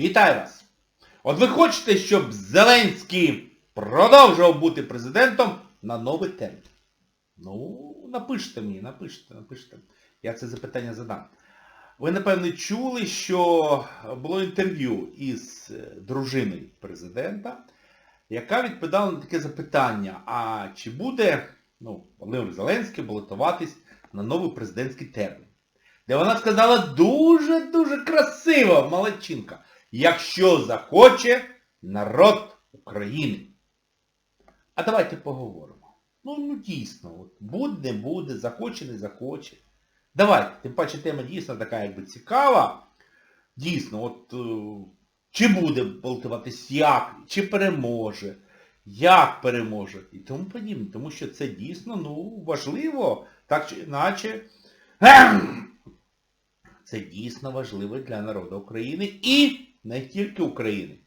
Вітаю вас! От ви хочете, щоб Зеленський продовжував бути президентом на новий термін? Ну, напишіть мені, напишіть, напишіть. Я це запитання задам. Ви, напевне, чули, що було інтерв'ю із е, дружиною президента, яка відповідала на таке запитання, а чи буде ну, Володимир Зеленський балотуватись на новий президентський термін? Де вона сказала дуже-дуже красиво, молодчинка, якщо захоче народ України. А давайте поговоримо. Ну, ну дійсно, от, буде, не буде, захоче, не захоче. Давайте, тим паче тема дійсно така якби цікава. Дійсно, от е, чи буде балотуватись як, чи переможе, як переможе і тому подібне. Тому що це дійсно ну, важливо, так чи іначе. Це дійсно важливо для народу України і не тільки України,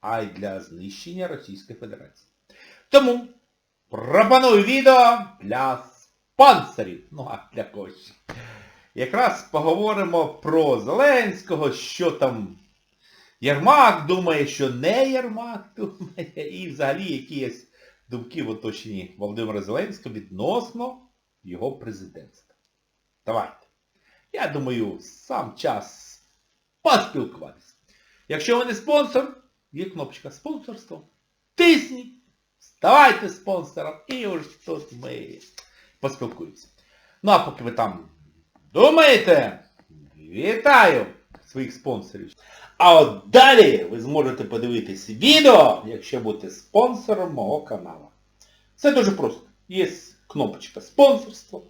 а й для знищення Російської Федерації. Тому пропоную відео для спонсорів. Ну а для когось. Якраз поговоримо про Зеленського, що там Єрмак думає, що не Єрмак думає, і взагалі якісь думки в оточенні Володимира Зеленського відносно його президентства. Давайте. Я думаю, сам час поспілкуватися. Якщо ви не спонсор, є кнопочка спонсорство. Тисніть, ставайте спонсором і ось тут ми поспілкуємося. Ну а поки ви там думаєте, вітаю своїх спонсорів. А от далі ви зможете подивитись відео, якщо будете спонсором мого каналу. Це дуже просто. Є кнопочка спонсорство.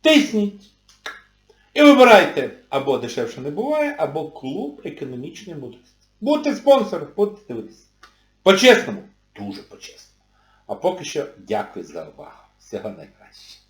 Тисніть. І вибирайте або дешевше не буває, або клуб економічної мудрості. Будьте спонсором, будьте дивитися. По-чесному, дуже по-чесному. А поки що дякую за увагу. Всього найкращого.